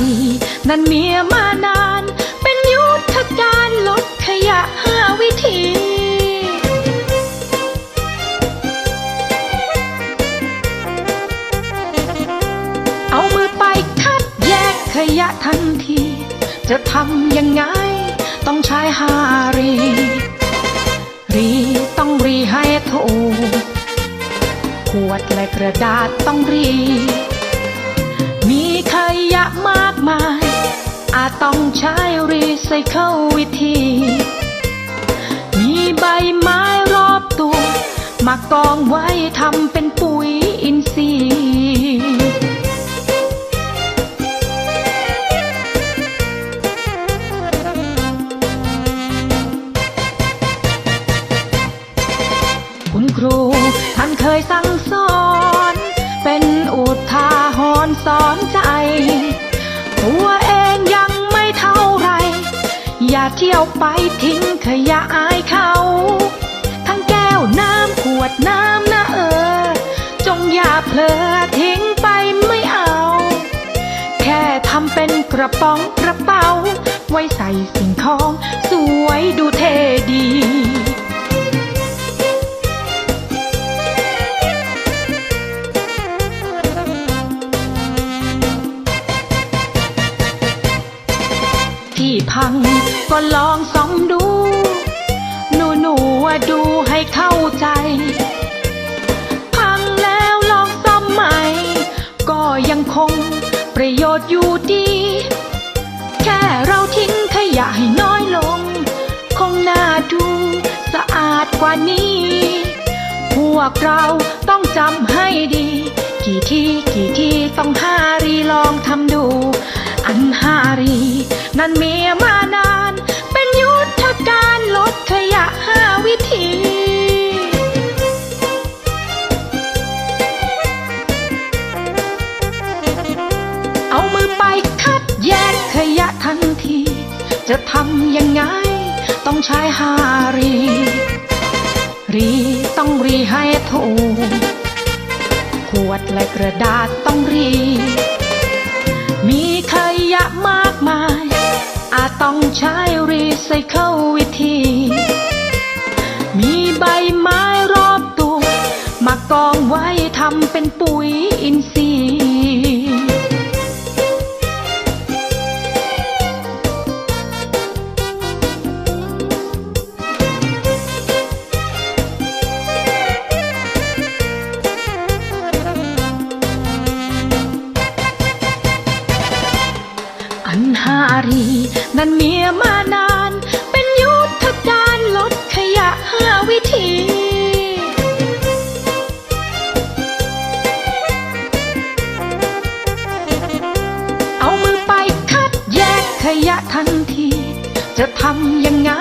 รี นั้นเมียมานาน เป็นยุทธการลดขยะห้าวิธีเอามือไปคัดแยกขยะทันที จะทำยังไง ต้องใช้ฮารี รีต้องรีให้ถูกขวดและกระดาษต้องรี มีขยะมา ต้องใช้รีไซเคิลวิธี มีใบไม้รอบตัว มากองไว้ทำเป็นปุ๋ยอินทรีย์คุณครูท่านเคยสั่งสอน เป็นอุทาหรณ์สอนใจตัวาเที่ยวไปทิ้งขยะอายเขา ทั้งแก้วน้ำขวดน้ำนะเออ จงอย่าเพลอทิ้งไปไม่เอา แค่ทำเป็นกระป๋องกระเป๋า ไว้ใส่สิ่งของ สวยดูเท่ พัง ก็ลองส่องดู หนูหนูๆอะดูให้เข้าใจ พังแล้วลองซ่อมใหม่ ก็ยังคงประโยชน์อยู่ดี แค่เราทิ้งขยะให้น้อยลง คงน่าดูสะอาดกว่านี้ พวกเราต้องจำให้ดี กี่ที่กี่ที่ต้องหารีลองทำดู นั้นมีมานาน เป็นยุทธการลดขยะห้าวิธีเอามือไปคัดแยกขยะทันที จะทำยังไง ต้องใช้ฮารี รีต้องรีให้ถูกขวดและกระดาษต้องรี มีขยะมา ต้องใช้รีไซเคิลวิธี มีใบไม้รอบตัว มากองไว้ทำเป็นปุ๋ยอินทรีย์อันหารี นั้นเมียมานาน เป็นยุทธการลดขยะห้าวิธีเอามือไปคัดแยกขยะทันที จะทำยังไง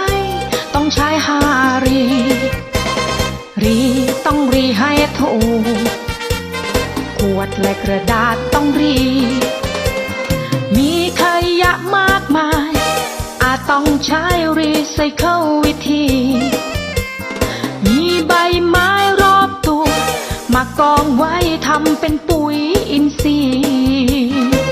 ต้องใช้ฮารี รีต้องรีให้ถูกขวดและกระดาษต้องรี ใส่เข้าวิธี มีใบไม้รอบตัว มากองไว้ทำเป็นปุ๋ยอินทรีย์